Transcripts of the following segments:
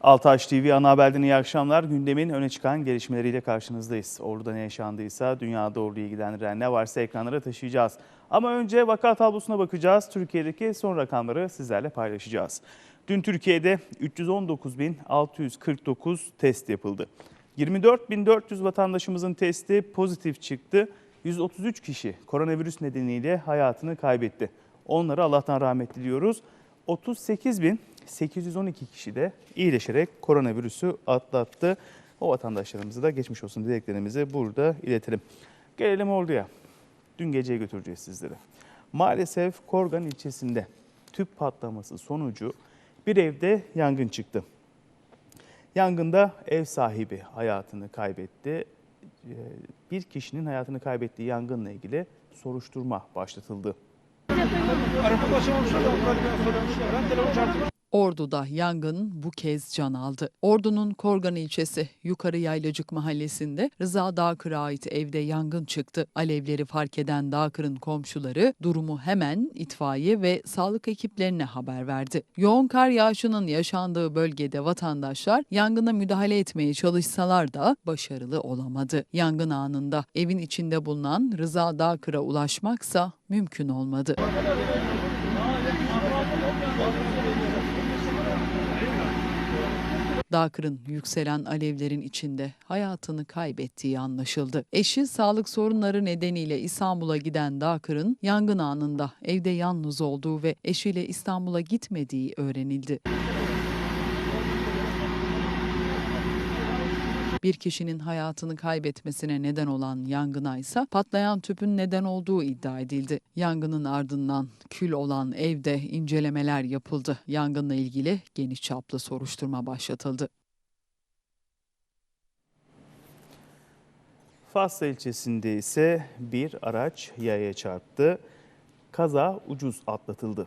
Altaş TV ana haberden iyi akşamlar. Gündemin öne çıkan gelişmeleriyle karşınızdayız. Ordu'da ne yaşandıysa dünyada orduyu ilgilendiren ne varsa ekranlara taşıyacağız. Ama önce vaka tablosuna bakacağız. Türkiye'deki son rakamları sizlerle paylaşacağız. Dün Türkiye'de 319.649 test yapıldı. 24.400 vatandaşımızın testi pozitif çıktı. 133 kişi koronavirüs nedeniyle hayatını kaybetti. Onlara Allah'tan rahmet diliyoruz. 38.812 kişi de iyileşerek koronavirüsü atlattı. O vatandaşlarımıza da geçmiş olsun dileklerimizi burada iletelim. Gelelim Ordu'ya. Dün geceye götüreceğiz sizleri. Maalesef Korgan ilçesinde tüp patlaması sonucu bir evde yangın çıktı. Yangında ev sahibi hayatını kaybetti. Ee, Bir kişinin hayatını kaybettiği yangınla ilgili soruşturma başlatıldı. Araba başlamışlar da onlar söylemişler. Ben telefon çarptım. Ordu'da yangın bu kez can aldı. Ordu'nun Korgan ilçesi Yukarı Yaylacık mahallesinde Rıza Dağkır'a ait evde yangın çıktı. Alevleri fark eden Dağkır'ın komşuları durumu hemen itfaiye ve sağlık ekiplerine haber verdi. Yoğun kar yağışının yaşandığı bölgede vatandaşlar yangına müdahale etmeye çalışsalar da başarılı olamadı. Yangın anında evin içinde bulunan Rıza Dağkır'a ulaşmaksa mümkün olmadı. Dağkır'ın yükselen alevlerin içinde hayatını kaybettiği anlaşıldı. Eşi sağlık sorunları nedeniyle İstanbul'a giden Dağkır'ın yangın anında evde yalnız olduğu ve eşiyle İstanbul'a gitmediği öğrenildi. Bir kişinin hayatını kaybetmesine neden olan yangına ise patlayan tüpün neden olduğu iddia edildi. Yangının ardından kül olan evde incelemeler yapıldı. Yangınla ilgili geniş çaplı soruşturma başlatıldı. Fasla ilçesinde ise bir araç yaya çarptı. Kaza ucuz atlatıldı.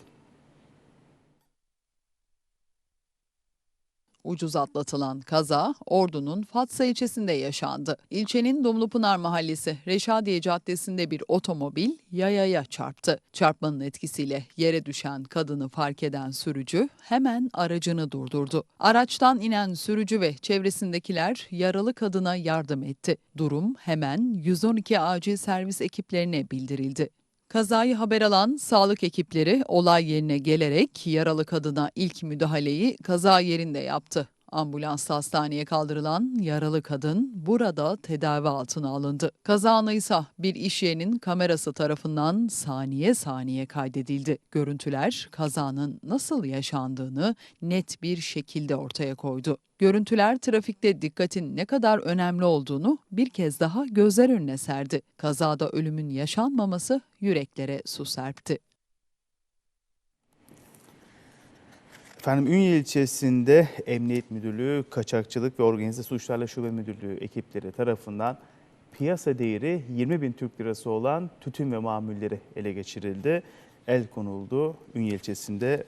Ucuz atlatılan kaza Ordu'nun Fatsa ilçesinde yaşandı. İlçenin Dumlupınar Mahallesi Reşadiye Caddesi'nde bir otomobil yayaya çarptı. Çarpmanın etkisiyle yere düşen kadını fark eden sürücü hemen aracını durdurdu. Araçtan inen sürücü ve çevresindekiler yaralı kadına yardım etti. Durum hemen 112 acil servis ekiplerine bildirildi. Kazayı haber alan sağlık ekipleri olay yerine gelerek yaralı kadına ilk müdahaleyi kaza yerinde yaptı. Ambulansla hastaneye kaldırılan yaralı kadın burada tedavi altına alındı. Kaza ise bir iş yerinin kamerası tarafından saniye saniye kaydedildi. Görüntüler kazanın nasıl yaşandığını net bir şekilde ortaya koydu. Görüntüler trafikte dikkatin ne kadar önemli olduğunu bir kez daha gözler önüne serdi. Kazada ölümün yaşanmaması yüreklere su serpti. Efendim Ünye ilçesinde Emniyet Müdürlüğü, Kaçakçılık ve Organize Suçlarla Şube Müdürlüğü ekipleri tarafından piyasa değeri 20 bin Türk lirası olan tütün ve mamulleri ele geçirildi. El konuldu. Ünye ilçesinde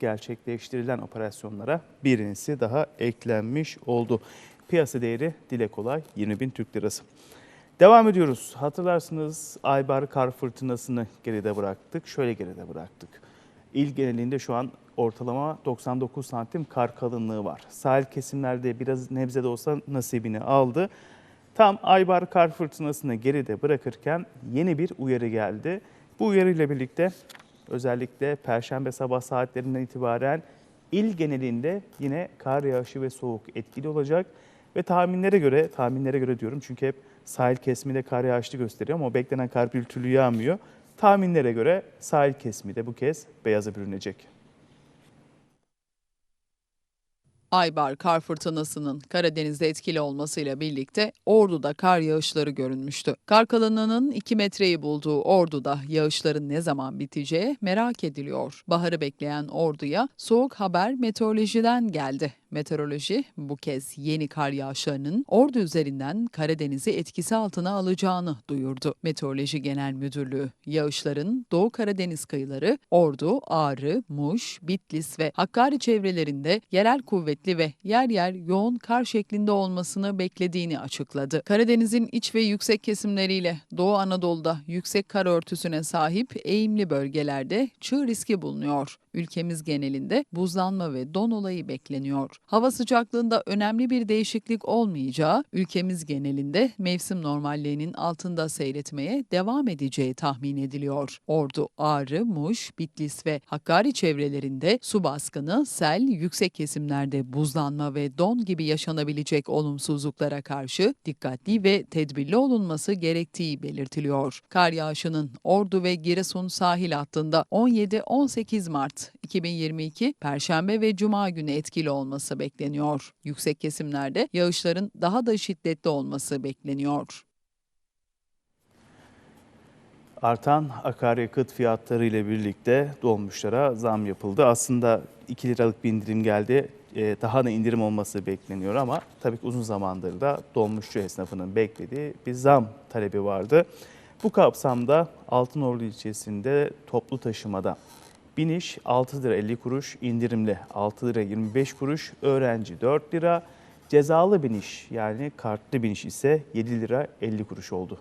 gerçekleştirilen operasyonlara birincisi daha eklenmiş oldu. Piyasa değeri dile kolay 20 bin Türk lirası. Devam ediyoruz. Hatırlarsınız Aybar kar fırtınasını geride bıraktık. Şöyle geride bıraktık. İl genelinde şu an ortalama 99 santim kar kalınlığı var. Sahil kesimlerde biraz nebze de olsa nasibini aldı. Tam Aybar kar fırtınasını geride bırakırken yeni bir uyarı geldi. Bu uyarıyla birlikte özellikle perşembe sabah saatlerinden itibaren il genelinde yine kar yağışı ve soğuk etkili olacak. Ve tahminlere göre, tahminlere göre diyorum çünkü hep sahil kesiminde kar yağışlı gösteriyor ama beklenen kar bir türlü yağmıyor. Tahminlere göre sahil kesimi de bu kez beyaza bürünecek. Aybar kar fırtınasının Karadeniz'de etkili olmasıyla birlikte Ordu'da kar yağışları görünmüştü. Kar kalınlığının 2 metreyi bulduğu Ordu'da yağışların ne zaman biteceği merak ediliyor. Baharı bekleyen Ordu'ya soğuk haber meteorolojiden geldi. Meteoroloji bu kez yeni kar yağışlarının Ordu üzerinden Karadeniz'i etkisi altına alacağını duyurdu. Meteoroloji Genel Müdürlüğü yağışların Doğu Karadeniz kıyıları, Ordu, Ağrı, Muş, Bitlis ve Hakkari çevrelerinde yerel kuvvetli ve yer yer yoğun kar şeklinde olmasını beklediğini açıkladı. Karadeniz'in iç ve yüksek kesimleriyle Doğu Anadolu'da yüksek kar örtüsüne sahip eğimli bölgelerde çığ riski bulunuyor. Ülkemiz genelinde buzlanma ve don olayı bekleniyor. Hava sıcaklığında önemli bir değişiklik olmayacağı, ülkemiz genelinde mevsim normalliğinin altında seyretmeye devam edeceği tahmin ediliyor. Ordu, Ağrı, Muş, Bitlis ve Hakkari çevrelerinde su baskını, sel, yüksek kesimlerde buzlanma ve don gibi yaşanabilecek olumsuzluklara karşı dikkatli ve tedbirli olunması gerektiği belirtiliyor. Kar yağışının Ordu ve Giresun sahil hattında 17-18 Mart 2022 Perşembe ve Cuma günü etkili olması bekleniyor. Yüksek kesimlerde yağışların daha da şiddetli olması bekleniyor. Artan akaryakıt fiyatları ile birlikte dolmuşlara zam yapıldı. Aslında 2 liralık bir indirim geldi. Ee, Daha da indirim olması bekleniyor ama tabii ki uzun zamandır da dolmuşçu esnafının beklediği bir zam talebi vardı. Bu kapsamda Altınordu ilçesinde toplu taşımada biniş 6 lira 50 kuruş, indirimli 6 lira 25 kuruş, öğrenci 4 lira, cezalı biniş yani kartlı biniş ise 7 lira 50 kuruş oldu.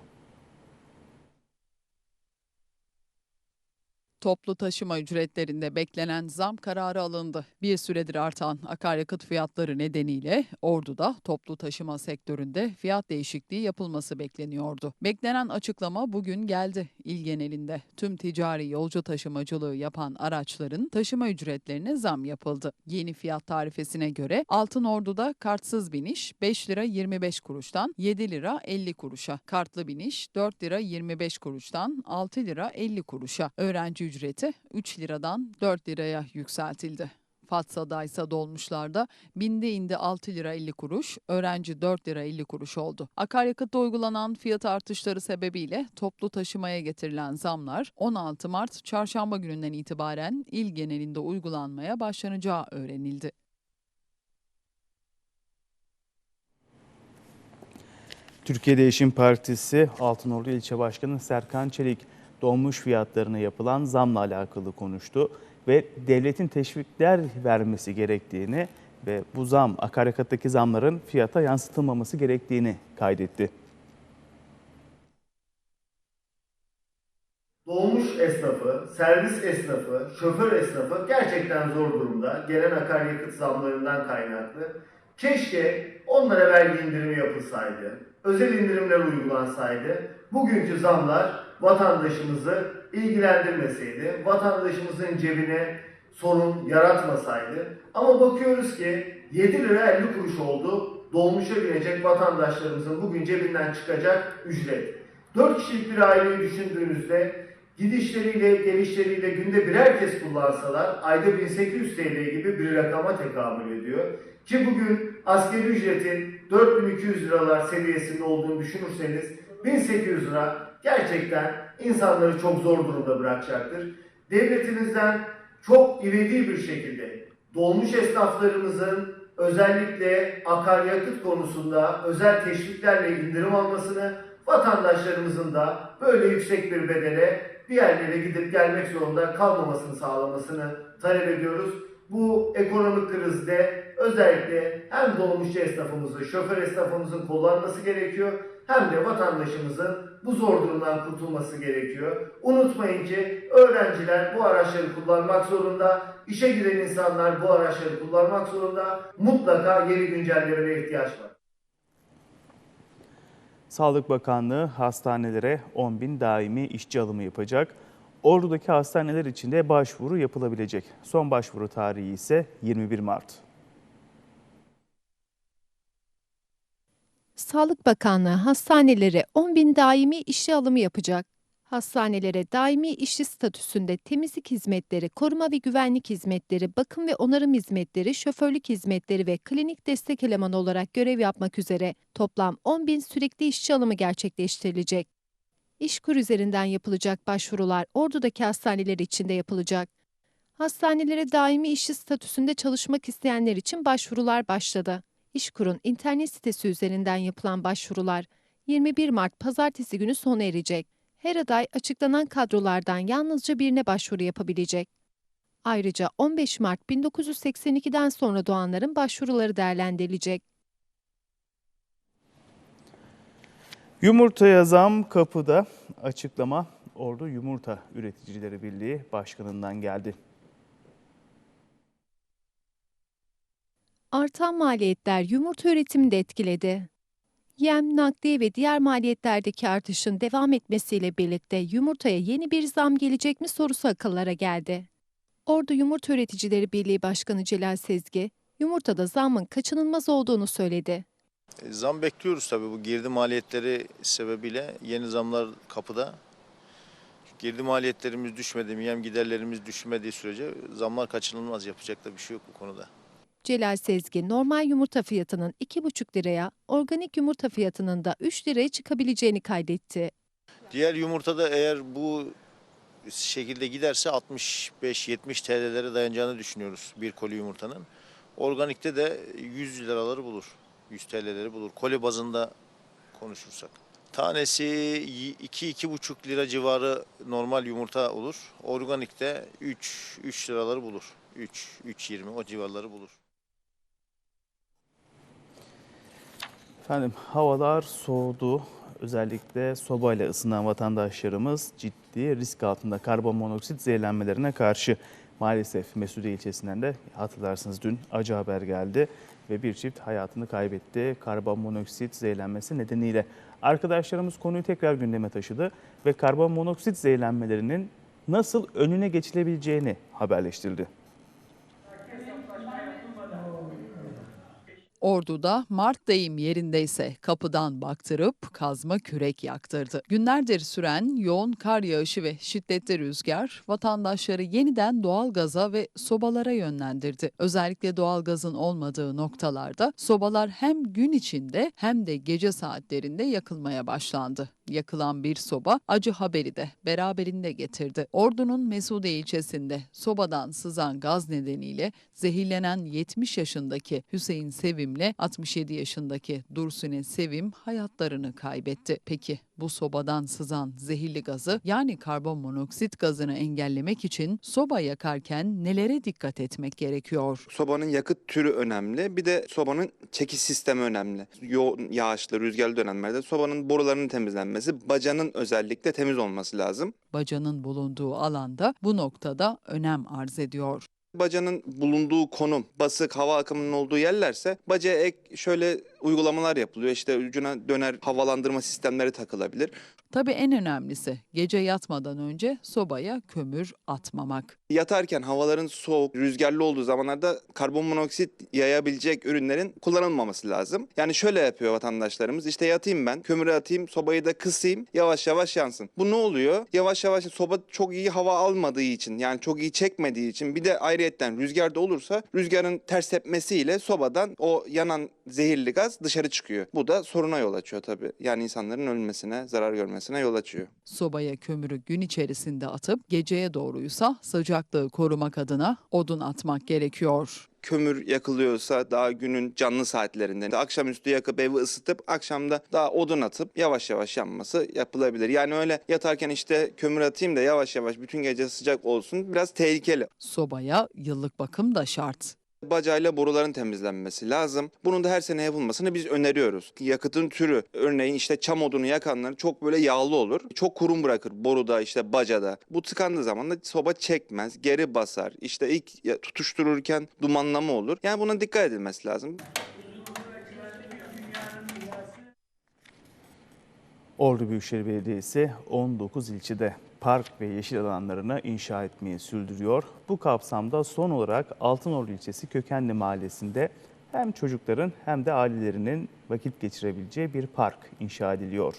Toplu taşıma ücretlerinde beklenen zam kararı alındı. Bir süredir artan akaryakıt fiyatları nedeniyle Ordu'da toplu taşıma sektöründe fiyat değişikliği yapılması bekleniyordu. Beklenen açıklama bugün geldi. İl genelinde tüm ticari yolcu taşımacılığı yapan araçların taşıma ücretlerine zam yapıldı. Yeni fiyat tarifesine göre Altın Ordu'da kartsız biniş 5 lira 25 kuruştan 7 lira 50 kuruşa, kartlı biniş 4 lira 25 kuruştan 6 lira 50 kuruşa, öğrenci ücreti 3 liradan 4 liraya yükseltildi. Fatsa'da ise dolmuşlarda binde indi 6 lira 50 kuruş, öğrenci 4 lira 50 kuruş oldu. Akaryakıtta uygulanan fiyat artışları sebebiyle toplu taşımaya getirilen zamlar 16 Mart çarşamba gününden itibaren il genelinde uygulanmaya başlanacağı öğrenildi. Türkiye Değişim Partisi Altınordu İlçe Başkanı Serkan Çelik dolmuş fiyatlarına yapılan zamla alakalı konuştu ve devletin teşvikler vermesi gerektiğini ve bu zam akaryakıttaki zamların fiyata yansıtılmaması gerektiğini kaydetti. Dolmuş esnafı, servis esnafı, şoför esnafı gerçekten zor durumda. Gelen akaryakıt zamlarından kaynaklı. Keşke onlara vergi indirimi yapılsaydı, özel indirimler uygulansaydı. Bugünkü zamlar vatandaşımızı ilgilendirmeseydi, vatandaşımızın cebine sorun yaratmasaydı. Ama bakıyoruz ki 7 lira 50 kuruş oldu. Dolmuşa binecek vatandaşlarımızın bugün cebinden çıkacak ücret. 4 kişilik bir aileyi düşündüğünüzde gidişleriyle gelişleriyle günde birer kez kullansalar ayda 1800 TL gibi bir rakama tekamül ediyor. Ki bugün askeri ücretin 4200 liralar seviyesinde olduğunu düşünürseniz 1800 lira gerçekten insanları çok zor durumda bırakacaktır. Devletimizden çok ivedi bir şekilde dolmuş esnaflarımızın özellikle akaryakıt konusunda özel teşviklerle indirim almasını, vatandaşlarımızın da böyle yüksek bir bedele bir yerlere gidip gelmek zorunda kalmamasını sağlamasını talep ediyoruz. Bu ekonomik krizde özellikle hem dolmuşçu esnafımızı, şoför esnafımızın kullanması gerekiyor hem de vatandaşımızın bu zor durumdan kurtulması gerekiyor. Unutmayın ki öğrenciler bu araçları kullanmak zorunda, işe giren insanlar bu araçları kullanmak zorunda. Mutlaka yeni güncellemelere ihtiyaç var. Sağlık Bakanlığı hastanelere 10 bin daimi işçi alımı yapacak. Ordu'daki hastaneler için de başvuru yapılabilecek. Son başvuru tarihi ise 21 Mart. Sağlık Bakanlığı hastanelere 10 bin daimi işçi alımı yapacak. Hastanelere daimi işçi statüsünde temizlik hizmetleri, koruma ve güvenlik hizmetleri, bakım ve onarım hizmetleri, şoförlük hizmetleri ve klinik destek elemanı olarak görev yapmak üzere toplam 10 bin sürekli işçi alımı gerçekleştirilecek. İşkur üzerinden yapılacak başvurular Ordu'daki hastaneler için de yapılacak. Hastanelere daimi işçi statüsünde çalışmak isteyenler için başvurular başladı. İşkur'un internet sitesi üzerinden yapılan başvurular 21 Mart pazartesi günü sona erecek. Her aday açıklanan kadrolardan yalnızca birine başvuru yapabilecek. Ayrıca 15 Mart 1982'den sonra doğanların başvuruları değerlendirilecek. Yumurtaya zam kapıda açıklama Ordu Yumurta Üreticileri Birliği Başkanı'ndan geldi. Artan maliyetler yumurta üretimini de etkiledi. Yem, nakliye ve diğer maliyetlerdeki artışın devam etmesiyle birlikte yumurtaya yeni bir zam gelecek mi sorusu akıllara geldi. Ordu Yumurta Üreticileri Birliği Başkanı Celal Sezgi, yumurtada zammın kaçınılmaz olduğunu söyledi. E, Zam bekliyoruz tabii bu girdi maliyetleri sebebiyle yeni zamlar kapıda. Girdi maliyetlerimiz düşmedi, yem giderlerimiz düşmediği sürece zamlar kaçınılmaz yapacak da bir şey yok bu konuda. Celal Sezgi, normal yumurta fiyatının 2,5 liraya, organik yumurta fiyatının da 3 liraya çıkabileceğini kaydetti. Diğer yumurtada eğer bu şekilde giderse 65-70 TL'lere dayanacağını düşünüyoruz bir koli yumurtanın. Organikte de 100 liraları bulur, 100 TL'leri bulur. Koli bazında konuşursak. Tanesi 2-2,5 lira civarı normal yumurta olur. Organikte 3 3 liraları bulur. 3 3.20 o civarları bulur. Efendim havalar soğudu. Özellikle sobayla ısınan vatandaşlarımız ciddi risk altında karbonmonoksit zehirlenmelerine karşı. Maalesef Mesude ilçesinden de hatırlarsınız dün acı haber geldi ve bir çift hayatını kaybetti karbonmonoksit zehirlenmesi nedeniyle. Arkadaşlarımız konuyu tekrar gündeme taşıdı ve karbonmonoksit zehirlenmelerinin nasıl önüne geçilebileceğini haberleştirdi. Ordu'da Mart deyim yerindeyse kapıdan baktırıp kazma kürek yaktırdı. Günlerdir süren yoğun kar yağışı ve şiddetli rüzgar vatandaşları yeniden doğalgaza ve sobalara yönlendirdi. Özellikle doğalgazın olmadığı noktalarda sobalar hem gün içinde hem de gece saatlerinde yakılmaya başlandı. Yakılan bir soba acı haberi de beraberinde getirdi. Ordu'nun Mesude ilçesinde sobadan sızan gaz nedeniyle zehirlenen 70 yaşındaki Hüseyin Sevim'le 67 yaşındaki Dursune Sevim hayatlarını kaybetti. Peki bu sobadan sızan zehirli gazı yani karbon monoksit gazını engellemek için soba yakarken nelere dikkat etmek gerekiyor? Sobanın yakıt türü önemli. Bir de sobanın çekiş sistemi önemli. Yoğun yağışlı, rüzgarlı dönemlerde sobanın borularının temizlenmesi, bacanın özellikle temiz olması lazım. Bacanın bulunduğu alanda bu noktada önem arz ediyor. Bacanın bulunduğu konum, basık, hava akımının olduğu yerlerse bacaya ek şöyle uygulamalar yapılıyor. İşte ucuna döner havalandırma sistemleri takılabilir. Tabii en önemlisi gece yatmadan önce sobaya kömür atmamak. Yatarken havaların soğuk, rüzgarlı olduğu zamanlarda karbon monoksit yayabilecek ürünlerin kullanılmaması lazım. Yani şöyle yapıyor vatandaşlarımız. İşte yatayım ben, kömürü atayım, sobayı da kısayım, yavaş yavaş yansın. Bu ne oluyor? Yavaş yavaş soba çok iyi hava almadığı için, yani çok iyi çekmediği için bir de ayrıyetten rüzgarda olursa rüzgarın ters tepmesiyle sobadan o yanan zehirli gaz dışarı çıkıyor. Bu da soruna yol açıyor tabii. Yani insanların ölmesine, zarar görmesine yol açıyor. Sobaya kömürü gün içerisinde atıp geceye doğruysa sıcaklığı korumak adına odun atmak gerekiyor. kömür yakılıyorsa daha günün canlı saatlerinde akşamüstü yakıp evi ısıtıp akşamda daha odun atıp yavaş yavaş yanması yapılabilir. Yani öyle yatarken işte kömür atayım da yavaş yavaş bütün gece sıcak olsun biraz tehlikeli. Sobaya yıllık bakım da şart. Bacayla boruların temizlenmesi lazım. Bunun da her sene yapılmasını biz öneriyoruz. Yakıtın türü örneğin işte çam odunu yakanlar çok böyle yağlı olur. Çok kurum bırakır boruda işte bacada. Bu tıkandığı zaman da soba çekmez, geri basar. İşte ilk tutuştururken dumanlama olur. Yani buna dikkat edilmesi lazım. Ordu Büyükşehir Belediyesi 19 ilçede park ve yeşil alanlarını inşa etmeyi sürdürüyor. Bu kapsamda son olarak Altınordu ilçesi Kökenli Mahallesi'nde hem çocukların hem de ailelerinin vakit geçirebileceği bir park inşa ediliyor.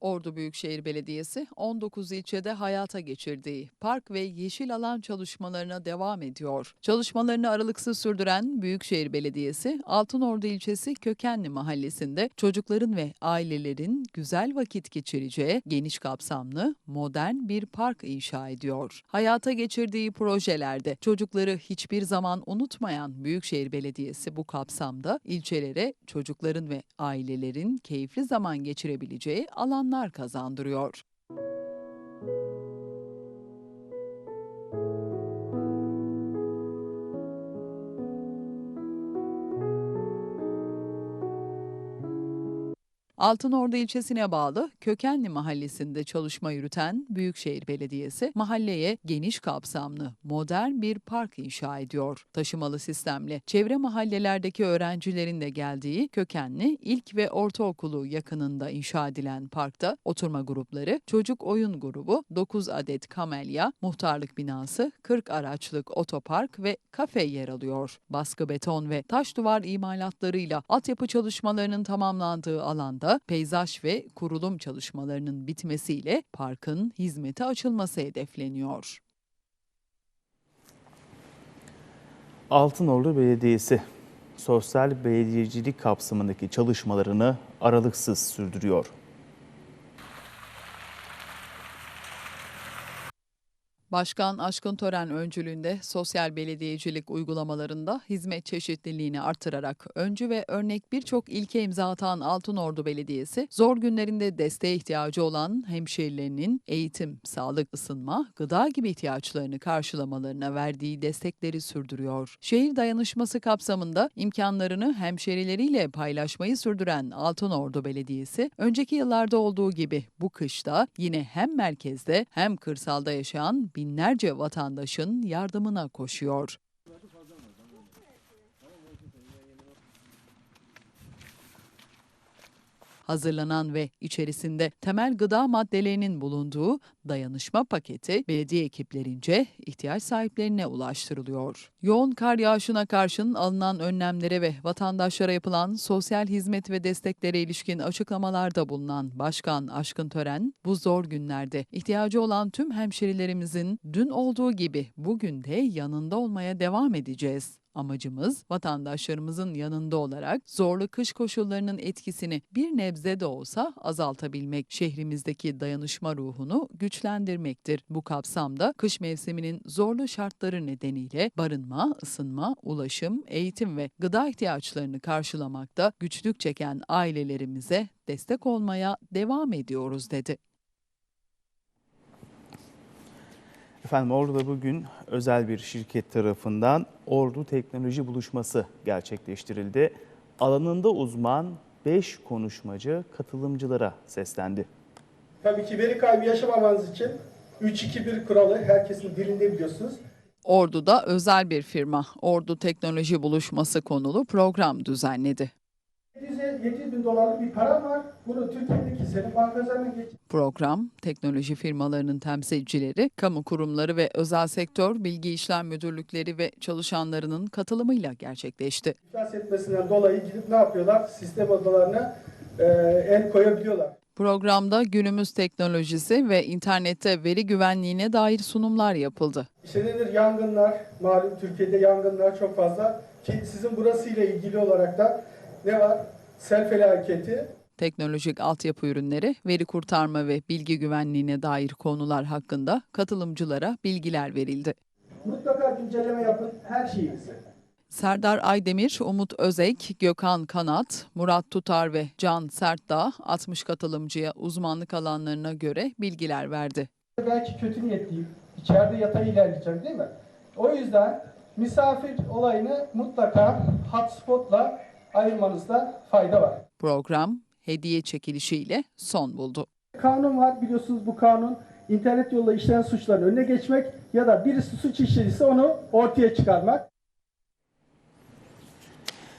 Ordu Büyükşehir Belediyesi 19 ilçede hayata geçirdiği park ve yeşil alan çalışmalarına devam ediyor. Çalışmalarını aralıksız sürdüren Büyükşehir Belediyesi Altınordu ilçesi Kökenli mahallesinde çocukların ve ailelerin güzel vakit geçireceği geniş kapsamlı modern bir park inşa ediyor. Hayata geçirdiği projelerde çocukları hiçbir zaman unutmayan Büyükşehir Belediyesi bu kapsamda ilçelere çocukların ve ailelerin keyifli zaman geçirebileceği alanlar kazandırıyor. Altınordu ilçesine bağlı Kökenli mahallesinde çalışma yürüten Büyükşehir Belediyesi mahalleye geniş kapsamlı modern bir park inşa ediyor. Taşımalı sistemle çevre mahallelerdeki öğrencilerin de geldiği Kökenli ilk ve ortaokulu yakınında inşa edilen parkta oturma grupları, çocuk oyun grubu, 9 adet kamelya, muhtarlık binası, 40 araçlık otopark ve kafe yer alıyor. Baskı beton ve taş duvar imalatlarıyla altyapı çalışmalarının tamamlandığı alanda peyzaj ve kurulum çalışmalarının bitmesiyle parkın hizmete açılması hedefleniyor. Altınordu Belediyesi sosyal belediyecilik kapsamındaki çalışmalarını aralıksız sürdürüyor. Başkan Aşkın Tören öncülüğünde sosyal belediyecilik uygulamalarında hizmet çeşitliliğini artırarak öncü ve örnek birçok ilke imza atan Altınordu Belediyesi, zor günlerinde desteğe ihtiyacı olan hemşehrilerinin eğitim, sağlık, ısınma, gıda gibi ihtiyaçlarını karşılamalarına verdiği destekleri sürdürüyor. Şehir dayanışması kapsamında imkanlarını hemşehrileriyle paylaşmayı sürdüren Altınordu Belediyesi, önceki yıllarda olduğu gibi bu kışta yine hem merkezde hem kırsalda yaşayan binlerce vatandaşın yardımına koşuyor. Hazırlanan ve içerisinde temel gıda maddelerinin bulunduğu dayanışma paketi belediye ekiplerince ihtiyaç sahiplerine ulaştırılıyor. Yoğun kar yağışına karşın alınan önlemlere ve vatandaşlara yapılan sosyal hizmet ve desteklere ilişkin açıklamalarda bulunan Başkan Aşkın Tören, bu zor günlerde ihtiyacı olan tüm hemşerilerimizin dün olduğu gibi bugün de yanında olmaya devam edeceğiz. Amacımız vatandaşlarımızın yanında olarak zorlu kış koşullarının etkisini bir nebze de olsa azaltabilmek, şehrimizdeki dayanışma ruhunu güçlendirmektir. Bu kapsamda kış mevsiminin zorlu şartları nedeniyle barınma, ısınma, ulaşım, eğitim ve gıda ihtiyaçlarını karşılamakta güçlük çeken ailelerimize destek olmaya devam ediyoruz dedi. Efendim Ordu'da bugün özel bir şirket tarafından Ordu Teknoloji Buluşması gerçekleştirildi. Alanında uzman 5 konuşmacı katılımcılara seslendi. Tabii ki veri kaybı yaşamamanız için 3-2-1 kuralı herkesin dilinde biliyorsunuz. Ordu'da özel bir firma Ordu Teknoloji Buluşması konulu program düzenledi. 700 bin dolarlık bir para var. Bunu Türkiye'deki senin bankacılarına geç. Program, teknoloji firmalarının temsilcileri, kamu kurumları ve özel sektör bilgi işlem müdürlükleri ve çalışanlarının katılımıyla gerçekleşti. İflas etmesinden dolayı gidip ne yapıyorlar? Sistem odalarına e, el koyabiliyorlar. Programda günümüz teknolojisi ve internette veri güvenliğine dair sunumlar yapıldı. İşte nedir? Yangınlar. Malum Türkiye'de yangınlar çok fazla. Ki sizin burasıyla ilgili olarak da ne var? Sel felaketi. Teknolojik altyapı ürünleri, veri kurtarma ve bilgi güvenliğine dair konular hakkında katılımcılara bilgiler verildi. Mutlaka güncelleme yapın her şeyinizi. Serdar Aydemir, Umut Özek, Gökhan Kanat, Murat Tutar ve Can Sertdağ 60 katılımcıya uzmanlık alanlarına göre bilgiler verdi. Belki kötü niyetliyim. İçeride yatay ilerleyeceğim değil mi? O yüzden misafir olayını mutlaka hotspotla ayırmanızda fayda var. Program hediye çekilişiyle son buldu. Kanun var biliyorsunuz bu kanun. internet yolla işlenen suçların önüne geçmek ya da birisi suç işlediyse onu ortaya çıkarmak.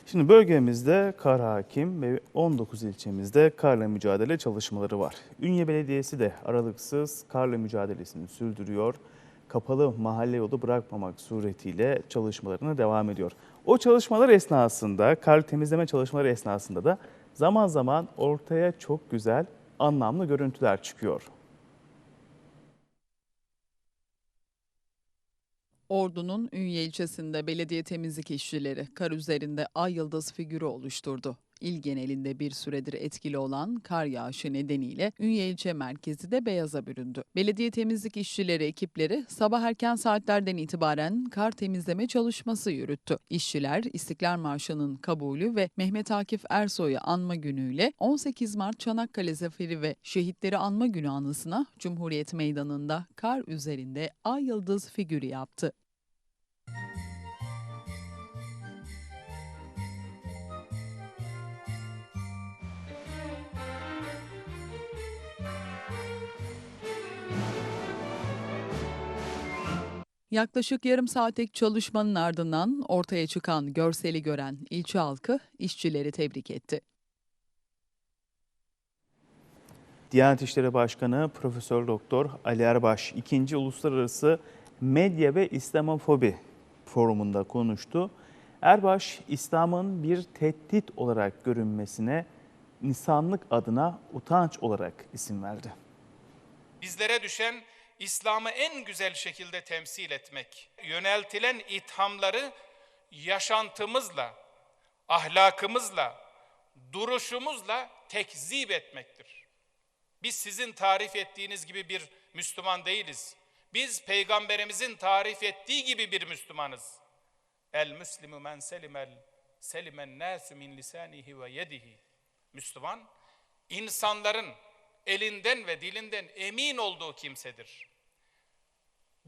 Şimdi bölgemizde kar hakim ve 19 ilçemizde karla mücadele çalışmaları var. Ünye Belediyesi de aralıksız karla mücadelesini sürdürüyor. Kapalı mahalle yolu bırakmamak suretiyle çalışmalarına devam ediyor. O çalışmalar esnasında, kar temizleme çalışmaları esnasında da zaman zaman ortaya çok güzel, anlamlı görüntüler çıkıyor. Ordu'nun Ünye ilçesinde belediye temizlik işçileri kar üzerinde ay yıldız figürü oluşturdu. İl genelinde bir süredir etkili olan kar yağışı nedeniyle Ünye ilçe merkezi de beyaza büründü. Belediye temizlik işçileri ekipleri sabah erken saatlerden itibaren kar temizleme çalışması yürüttü. İşçiler İstiklal Marşı'nın kabulü ve Mehmet Akif Ersoy'u anma günüyle 18 Mart Çanakkale Zaferi ve Şehitleri Anma Günü anısına Cumhuriyet Meydanı'nda kar üzerinde ay yıldız figürü yaptı. Yaklaşık yarım saatlik çalışmanın ardından ortaya çıkan görseli gören ilçe halkı işçileri tebrik etti. Diyanet İşleri Başkanı Profesör Doktor Ali Erbaş 2. Uluslararası Medya ve İslamofobi forumunda konuştu. Erbaş, İslam'ın bir tehdit olarak görünmesine insanlık adına utanç olarak isim verdi. Bizlere düşen İslam'ı en güzel şekilde temsil etmek, yöneltilen ithamları yaşantımızla, ahlakımızla, duruşumuzla tekzip etmektir. Biz sizin tarif ettiğiniz gibi bir Müslüman değiliz. Biz peygamberimizin tarif ettiği gibi bir Müslümanız. El müslimu men selimel selimen nasu min lisanihi ve yedihi. Müslüman insanların elinden ve dilinden emin olduğu kimsedir.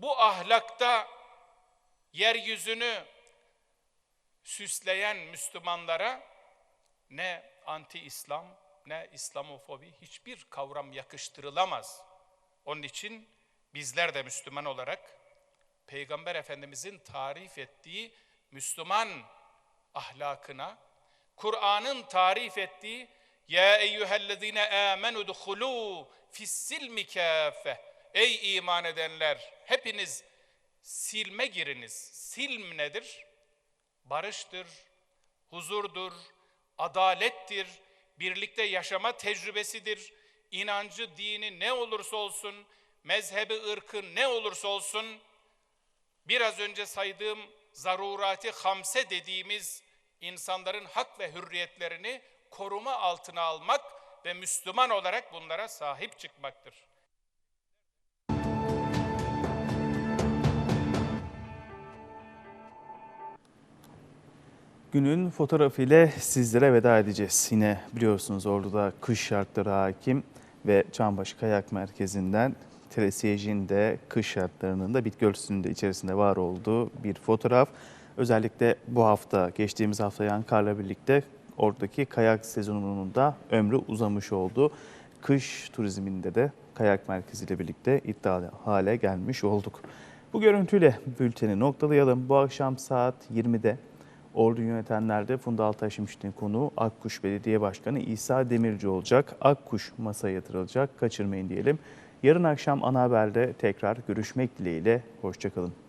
Bu ahlakta yeryüzünü süsleyen Müslümanlara ne anti-İslam ne İslamofobi hiçbir kavram yakıştırılamaz. Onun için bizler de Müslüman olarak Peygamber Efendimizin tarif ettiği Müslüman ahlakına, Kur'an'ın tarif ettiği ya eyyühellezine amenu duhulu fissilmi kâfe Ey iman edenler hepiniz silme giriniz. Silm nedir? Barıştır, huzurdur, adalettir, birlikte yaşama tecrübesidir. İnancı, dini ne olursa olsun, mezhebi, ırkı ne olursa olsun, biraz önce saydığım zarurati hamse dediğimiz insanların hak ve hürriyetlerini koruma altına almak ve Müslüman olarak bunlara sahip çıkmaktır. Günün fotoğrafı ile sizlere veda edeceğiz. Yine biliyorsunuz Ordu'da kış şartları hakim ve Çambaşı Kayak Merkezi'nden Telesiyej'in de kış şartlarının da Bitki Örtüsü'nün de içerisinde var olduğu bir fotoğraf. Özellikle bu hafta, geçtiğimiz hafta yağan birlikte oradaki kayak sezonunun da ömrü uzamış oldu. Kış turizminde de kayak merkeziyle birlikte iddialı hale gelmiş olduk. Bu görüntüyle bülteni noktalayalım. Bu akşam saat 20'de Ordu yönetenlerde Funda Altaş'ın konuğu Akkuş Belediye Başkanı İsa Demirci olacak. Akkuş masaya yatırılacak. Kaçırmayın diyelim. Yarın akşam ana haberde tekrar görüşmek dileğiyle. Hoşçakalın.